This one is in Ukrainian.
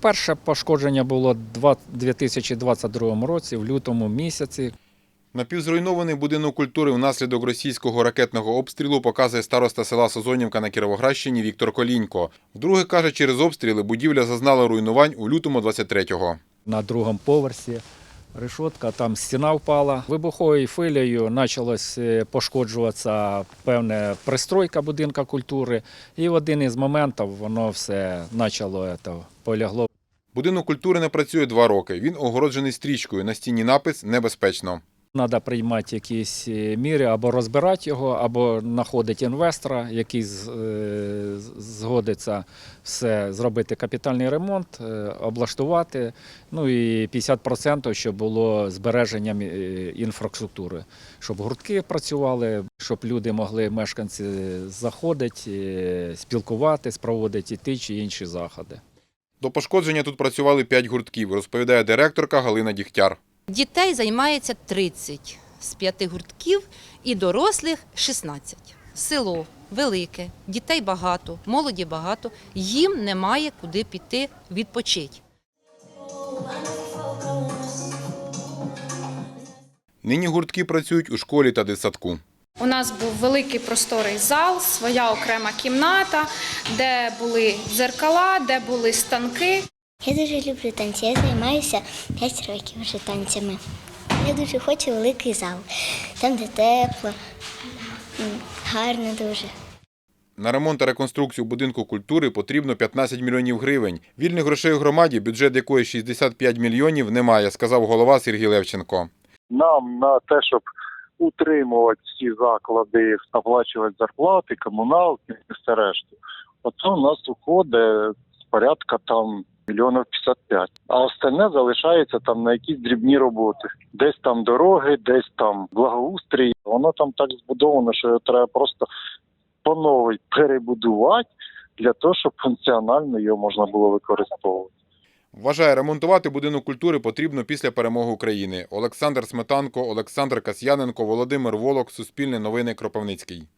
Перше пошкодження було у 2022 році, в лютому місяці. Напівзруйнований будинок культури внаслідок російського ракетного обстрілу показує староста села Созонівка на Кіровоградщині Віктор Колінько. Вдруге каже, через обстріли будівля зазнала руйнувань у лютому 23-го. на другому поверсі. Решотка, там стіна впала. Вибуховою хвилею почалась е, пошкоджуватися певна пристройка будинка культури. І в один із моментів воно все почало полягло. Будинок культури не працює два роки. Він огороджений стрічкою. На стіні напис небезпечно. Треба приймати якісь е, міри або розбирати його, або знаходити інвестора, який е, згодиться все зробити капітальний ремонт, е, облаштувати. Ну і 50% щоб було збереженням інфраструктури, щоб гуртки працювали, щоб люди могли, мешканці, заходити, спілкуватись, проводити ті чи інші заходи. До пошкодження тут працювали п'ять гуртків, розповідає директорка Галина Дігтяр. Дітей займається 30 з п'яти гуртків і дорослих 16. Село велике, дітей багато, молоді багато, їм немає куди піти відпочити. Нині гуртки працюють у школі та дитсадку. У нас був великий просторий зал, своя окрема кімната, де були дзеркала, де були станки. Я дуже люблю танці. Я займаюся 5 років вже танцями. Я дуже хочу великий зал, там, де тепло, гарно дуже. На ремонт та реконструкцію будинку культури потрібно 15 мільйонів гривень. Вільних грошей у громаді, бюджет якої 65 мільйонів, немає, сказав голова Сергій Левченко. нам на те, щоб утримувати ці заклади, оплачувати зарплати, комуналки і все решту. Оце у нас уходить порядка там мільйонів 55. А остальне залишається там на якісь дрібні роботи. Десь там дороги, десь там благоустрій. Воно там так збудовано, що його треба просто по перебудувати для того, щоб функціонально його можна було використовувати. Вважає, ремонтувати будинок культури потрібно після перемоги України. Олександр Сметанко, Олександр Касьяненко, Володимир Волок, Суспільне новини Кропивницький.